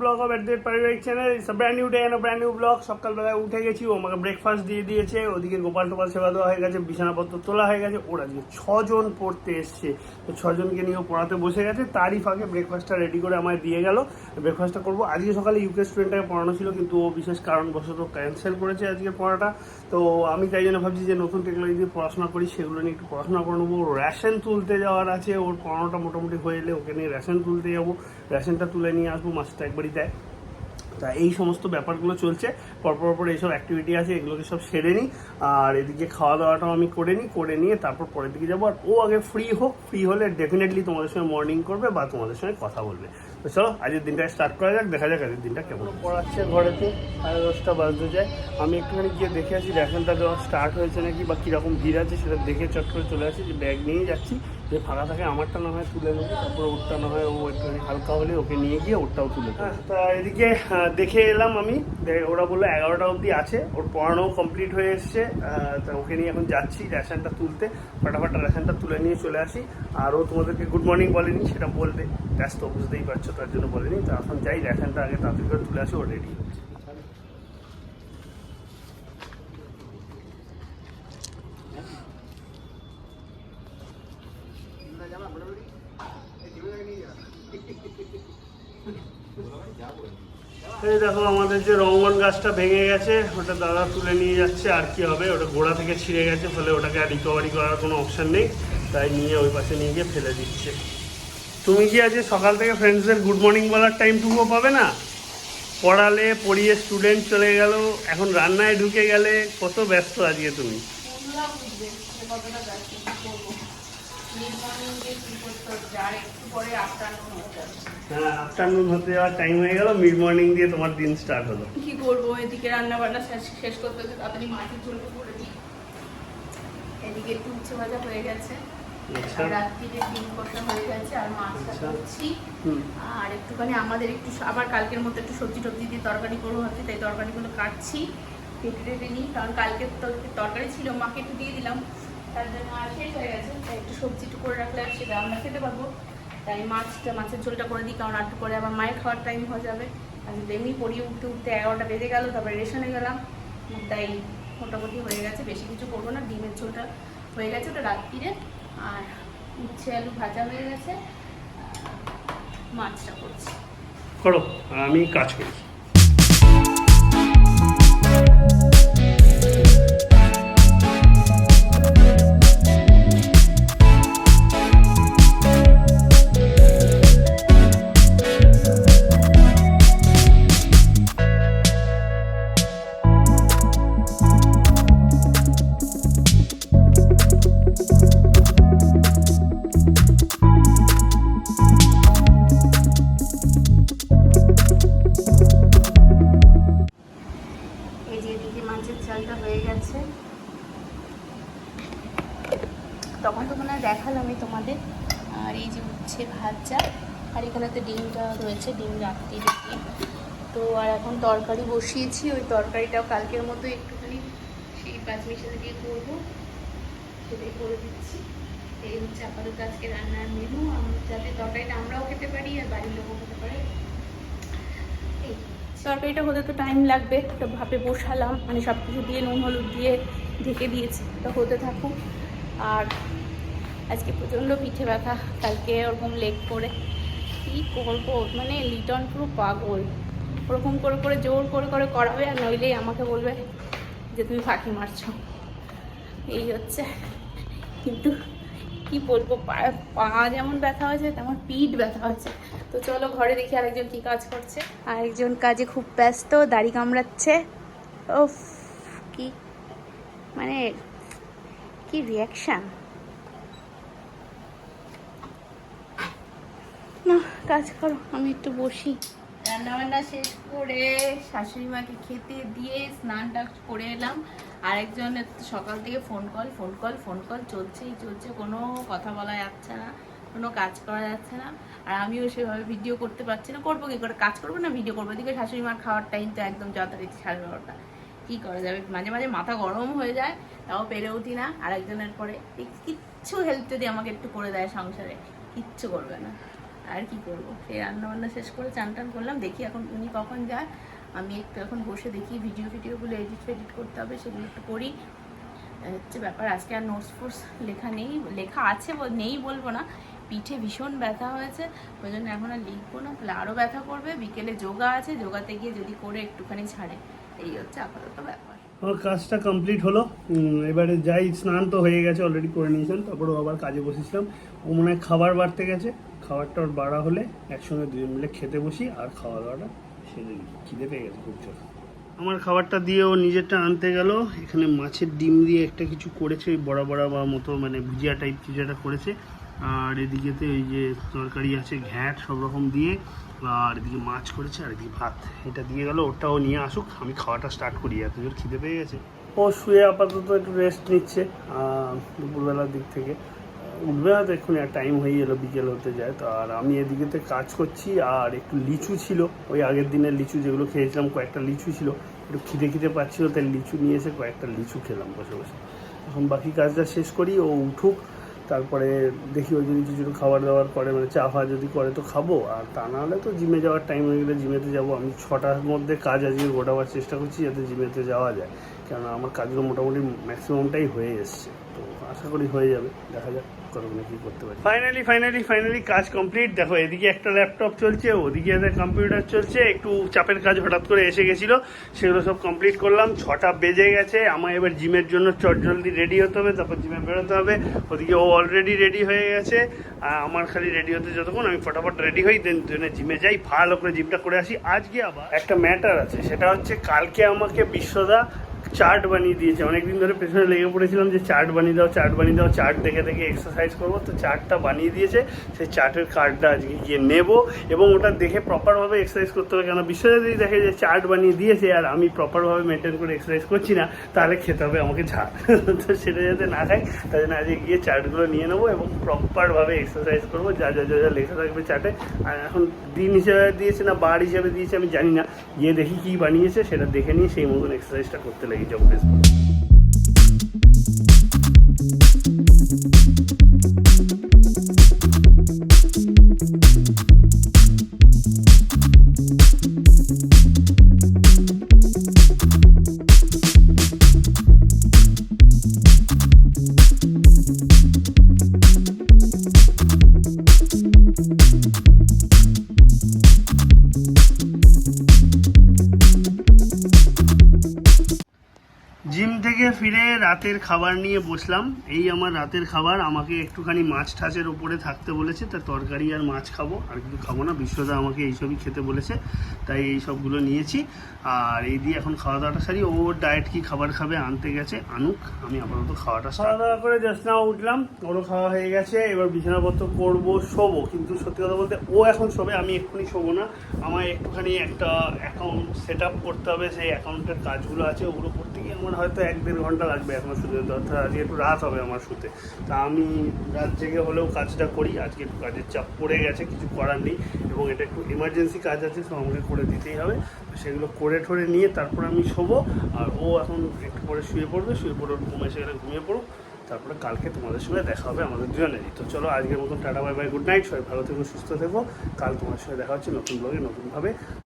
Blog of at পারিবারিক channel brand new day and brand new blog সকালবেলায় উঠে গেছি ও আমাকে ব্রেকফাস্ট দিয়ে দিয়েছে ওদিকে গোপাল টোপাল সেবা দেওয়া হয়ে গেছে বিছানাপত্র তোলা হয়ে গেছে ওরা আজকে ছজন পড়তে এসছে তো ছজনকে নিয়েও পড়াতে বসে গেছে। তারই ফাঁকে ব্রেকফাস্টটা রেডি করে আমায় দিয়ে গেল। ব্রেকফাস্টটা করব। আজকে সকালে ইউকে স্টুডেন্টটাকে পড়ানো ছিল, কিন্তু ও বিশেষ কারণবশত ক্যান্সেল করেছে আজকে পড়াটা। তো আমি তাই জন্য ভাবছি যে নতুন টেকনোলজি দিয়ে পড়াশোনা করি, সেগুলো নিয়ে একটু পড়াশোনা করে নেব। রেশন তুলতে যাওয়ার আছে, ওর পড়ানোটা মোটামুটি হয়ে এলে ওকে নিয়ে রেশন তুলতে যাব। রেশনটা তুলে নিয়ে আসব, মাসটা একবারই দেয়। তা এই সমস্ত ব্যাপারগুলো চলছে। পরপর পর এইসব অ্যাক্টিভিটি আছে এগুলোকে সব সেরে নিই। আর এদিকে খাওয়া দাওয়াটাও আমি করে নিই করে নিয়ে তারপর পরের দিকে যাব। আর ও আগে ফ্রি হোক ফ্রি হলে ডেফিনেটলি তোমাদের সঙ্গে মর্নিং করবে বা তোমাদের সঙ্গে কথা বলবে। তো চলো আজকের দিনটা স্টার্ট করা যাক দেখা যাক আজকের দিনটা কেমন পড়াচ্ছে ঘরেতে সাড়ে দশটা বাজতে যায়। আমি একটুখানি গিয়ে দেখে আসি রেশনটা দেওয়া স্টার্ট হয়েছে নাকি বা কীরকম ভিড় আছে সেটা দেখে চট করে চলে আসি যে ব্যাগ নিয়ে যাচ্ছি। যে ফাঁকা থাকে আমারটা না হয় তুলে নেব, তারপর ওরটা না হয় ও একটুখানি হালকা হলে ওকে নিয়ে গিয়ে ওরটাও তুলে হ্যাঁ তা এদিকে দেখে এলাম আমি ওরা বলল এগারোটা অবধি আছে, ওর পড়ানোও কমপ্লিট হয়ে এসছে তা ওকে নিয়ে এখন যাচ্ছি রেশনটা তুলতে, ফাটাফাটা রেশনটা তুলে নিয়ে চলে আসি। আর ও তোমাদেরকে গুড মর্নিং বলেনি, সেটা বলবে ব্যস্ত, বুঝতেই পারছ, তার জন্য বলেনি। তো এখন যাই, রেশনটা আগে তাড়াতাড়ি করে তুলে আসি, ও রেডি এই দেখো আমাদের যে রঙ্গন গাছটা ভেঙে গেছে, ওটা দাদা তুলে নিয়ে যাচ্ছে, আর কি হবে? ওটা গোড়া থেকে ছিঁড়ে গেছে, ফলে ওটাকে আর রিকভারি করার কোনো অপশান নেই, তাই নিয়ে ওই পাশে নিয়ে গিয়ে ফেলে দিচ্ছে। তুমি কি আজকে সকাল থেকে ফ্রেন্ডসদের গুড মর্নিং বলার টাইমটুকুও পাবে না? পড়ালে, পড়িয়ে স্টুডেন্ট চলে গেল, এখন রান্নায় ঢুকে গেলে, কত ব্যস্ত আজকে তুমি? হয়ে যাবে হ্যাঁ আফটারনুন হতে যাওয়ার টাইম হয়ে গেল মিড মর্নিং দিয়ে তোমার দিন স্টার্ট হলো। কি করব এদিকে রান্না বান্না শেষ শেষ করতে হচ্ছে তাড়াতাড়ি মাটি চলতে করে দিই। এদিকে একটু উচ্ছে ভাজা হয়ে গেছে। আচ্ছা। আর ডিম কষা হয়ে গেছে আর মাছটা। করছি। আর একটুখানি আমাদের একটু আবার কালকের মতো একটু সবজি টবজি দিয়ে তরকারি করব ভাবছি তাই তরকারিগুলো কাটছি। কেটে টেটে নিই কারণ কালকে তরকারি ছিল মাকে একটু দিয়ে দিলাম। তার জন্য আর শেষ হয়ে গেছে। তাই একটু সবজি একটু করে রাখলে সেটা আমরা খেতে পারব। তাই মাছটা, মাছের ঝোলটা করে দিই, কারণ একটু পরে আবার মায়ের খাওয়ার টাইম হয়ে যাবে। আর এমনি পড়িয়ে উঠতে উঠতে এগারোটা বেজে গেল, তারপরে রেশনে গেলাম। তাই মোটামুটি হয়ে গেছে, বেশি কিছু করব না, ডিমের ঝোলটা হয়ে গেছে ওটা রাত্রিরে। আর উচ্ছে আলু ভাজা হয়ে গেছে। মাছটা করছি। করো আমি কাজ করি। তো ডিমটা রয়েছে, ডিম রাত্রি ডিম তো আর এখন তরকারি বসিয়েছি, ওই তরকারিটাও কালকের মতো একটুখানি সেই পাঁচ মিশালে দিয়ে করব। সেটাই করে দিচ্ছি। এই হচ্ছে আপাতত আজকে রান্নার মেনু যাতে তরকারিটা আমরাও খেতে পারি আর বাড়ির লোকও খেতে পারে। তরকারিটা হতে তো টাইম লাগবে তো ভাপে বসালাম মানে সব কিছু দিয়ে নুন, হলুদ দিয়ে ঢেকে দিয়েছি তো হতে থাকুক। আর আজকে প্রচণ্ড পিঠে ব্যথা, কালকে ওরকম লেগ করে। কী করব? মানে লিটন পুরো পাগল। ওরকম করে করে, জোর করে করে করাবে আর নইলেই আমাকে বলবে যে তুমি ফাঁকি মারছো। এই হচ্ছে। কিন্তু কি বলব, পা- যেমন ব্যথা হয়েছে, তেমন পিঠ ব্যথা হয়েছে। তো চলো ঘরে দেখি আরেকজন কি কাজ করছে। আরেকজন কাজে খুব ব্যস্ত, দাড়ি কামড়াচ্ছে। ও কি মানে কি রিয়াকশান না কাজ করো, আমি একটু বসি। রান্না বান্না শেষ করে শাশুড়ি মাকে খেতে দিয়ে স্নানটা করে এলাম। আরেকজন সকাল থেকে phone call phone call phone call চলছেই, চলছে, কোনো কথা বলা যাচ্ছে না, কোনো কাজ করা যাচ্ছে না। আর আমিও সেভাবে ভিডিও করতে পারছি না। করব কি করে? কাজ করব না ভিডিও করব? এদিকে শাশুড়ি মার খাওয়ার টাইম তো একদম যথারীতি সাড়ে বারোটা। কী করা যাবে? মাঝে মাঝে মাথা গরম হয়ে যায়, তাও পেরে উঠি না। আরেকজনের পরে কিচ্ছু হেল্প যদি আমাকে একটু করে দেয় সংসারে, কিচ্ছু করবে না। আর কি করব? সেই রান্না বান্না শেষ করে চান টান করলাম, দেখি এখন উনি কখন যায়। আমি একটু এখন বসে দেখি ভিডিও ভিডিওগুলো এডিট ফেডিট করতে হবে, সেগুলো একটু করি। হচ্ছে ব্যাপার, আজকে আর নোটস ফোর্স লেখা নেই, লেখা আছে নেই বলব না। পিঠে ভীষণ ব্যথা হয়েছে, ওই জন্য এখন আর লিখব না, তাহলে আরও ব্যথা করবে। বিকেলে যোগা আছে, যোগাতে গিয়ে যদি করে একটুখানি ছাড়ে। এই হচ্ছে আপাতত ব্যাপার। আমার কাজটা কমপ্লিট হলো। এবারে যাই, স্নান তো হয়ে গেছে অলরেডি করে নিয়েছেন তারপরে আবার কাজে বসেছিলাম। ও মনে হয় খাবার বাড়তে গেছে। খাবারটা ওর বাড়া হলে একসঙ্গে দুজন মিলে খেতে বসি আর খাওয়া দাওয়াটা সেরে নিই। খিদে পেয়ে গেছে খুব জোর। আমার খাবারটা দিয়ে ও নিজেরটা আনতে গেল। এখানে মাছের ডিম দিয়ে একটা কিছু করেছে, ওই বড়া বড়া বা মতো মানে ভুজিয়া টাইপ কিছু একটা করেছে। আর এদিকেতে ওই যে তরকারি আছে, ঘ্যাট সব রকম দিয়ে, আর এদিকে মাছ করেছে, আর এদিকে ভাত। এটা দিয়ে গেল ওটাও নিয়ে আসুক, আমি খাওয়াটা স্টার্ট করি। এত জোর খিদে পেয়ে গেছে। ও শুয়ে আপাতত একটু রেস্ট নিচ্ছে দুপুরবেলার দিক থেকে। এক্ষুনি আর টাইম হয়ে গেলো, বিকেল হতে যায়, তো আর আমি এদিকেতে কাজ করছি, আর একটু লিচু ছিল। ওই আগের দিনের লিচু যেগুলো খেয়েছিলাম, কয়েকটা লিচু ছিল। একটু খিদে খিদে পাচ্ছিলো, তাই লিচু নিয়ে এসে কয়েকটা লিচু খেলাম বসে বসে। এখন বাকি কাজটা শেষ করি, ও উঠুক, তারপরে দেখি ওই যদি কিছু খাবার দাবার করে মানে চা ফা যদি করে তো খাব। আর তা না হলে তো জিমে যাওয়ার টাইম হয়ে গেলে জিমেতে যাব। আমি ছটার মধ্যে কাজ আজকে গোটাবার চেষ্টা করছি যাতে জিমেতে যাওয়া যায়। কেননা আমার কাজগুলো মোটামুটি ম্যাক্সিমামটাই হয়ে এসছে। তো আশা করি হয়ে যাবে। দেখা যাক কতক্ষণে কী করতে পারি। ফাইনালি ফাইনালি ফাইনালি কাজ কমপ্লিট দেখো, এদিকে একটা ল্যাপটপ চলছে, ওদিকে একটা কম্পিউটার চলছে। একটু চাপের কাজ হঠাৎ করে এসে গেছিল। সেগুলো সব কমপ্লিট করলাম। ছটা বেজে গেছে। আমার এবার জিমের জন্য চট জলদি রেডি হতে হবে। তারপর জিমে বেরোতে হবে। ওদিকে ও অলরেডি রেডি হয়ে গেছে। আমার খালি রেডি হতে যতক্ষণ আমি ফটাফট রেডি হই দেন দুজনে জিমে যাই। ভালো করে জিমটা করে আসি। আজকে আবার একটা ম্যাটার আছে। সেটা হচ্ছে, কালকে আমাকে বিশ্বদা চার্ট বানিয়ে দিয়েছে। অনেকদিন ধরে পেছনে লেগে পড়েছিলাম যে, চার্ট বানিয়ে দাও, চার্ট বানিয়ে দাও, চার্ট দেখে দেখে এক্সারসাইজ করব। তো চার্টটা বানিয়ে দিয়েছে। সেই চার্টের কার্ডটা আজকে গিয়ে নেব এবং ওটা দেখে প্রপারভাবে এক্সারসাইজ করতে হবে। কেন বিশ্বজিৎ যদি দেখে যে চার্ট বানিয়ে দিয়েছে আর আমি প্রপারভাবে মেনটেন করে এক্সারসাইজ করছি না, তাহলে খেতে হবে আমাকে ঝাড় তো সেটা যাতে না খাই, তাই জন্য আজকে গিয়ে চার্টগুলো নিয়ে নেব এবং প্রপারভাবে এক্সারসাইজ করব। যা যা যা যা লেখা থাকবে চার্টে। আর এখন দিন হিসেবে দিয়েছে না, বার হিসেবে দিয়েছে আমি জানি না। গিয়ে দেখি কী বানিয়েছে, সেটা দেখে নিয়ে সেই মতন এক্সারসাইজটা করতে লেগে। যাব বেশ জিম ফিরে রাতের খাবার নিয়ে বসলাম। এই আমার রাতের খাবার, আমাকে একটুখানি মাছ ঠাচের ওপরে থাকতে বলেছে, তা তরকারি আর মাছ খাব, আর কিছু খাব না। বিশ্বদা আমাকে এইসবই খেতে বলেছে, তাই এই সবগুলো নিয়েছি। আর এই দিয়ে এখন খাওয়া দাওয়াটা সারি। ও ডায়েট কি খাবার খাবে আনতে গেছে। আনুক, আমি আপাতত খাওয়াটা খাওয়া দাওয়া করে নাও উঠলাম, ওরও খাওয়া হয়ে গেছে। এবার বিছানাপত্র করব, শোবো। কিন্তু সত্যি কথা বলতে, ও এখন শোবে, আমি এক্ষুনি শোবো না। আমায় একটুখানি একটা অ্যাকাউন্ট সেট করতে হবে। সেই অ্যাকাউন্টের কাজগুলো আছে, ওগুলো করতে গিয়ে আমার হয়তো এক দেড় লাগবে এখনও শুতে, অর্থাৎ আজকে একটু রাত হবে আমার শুতে। তা আমি রাত জেগে হলেও কাজটা করি, আজকে একটু কাজের চাপ পড়ে গেছে, কিছু করার নেই, এবং এটা একটু এমার্জেন্সি কাজ আছে, সো আমাকে করে দিতেই হবে। তো সেগুলো করে ঠরে নিয়ে তারপর আমি শোবো, আর ও এখন একটু পরে শুয়ে পড়বে, শুয়ে পড়ে ঘুম এসে গেলে ঘুমিয়ে পড়ুক। তারপরে কালকে তোমাদের সঙ্গে দেখা হবে আমাদের দুজনেরই। তো চলো, আজকের মতন tata bye bye good night সবাই ভালো থেকো, সুস্থ থেকো। কাল তোমার সঙ্গে দেখা হচ্ছে নতুন ব্লগে নতুনভাবে।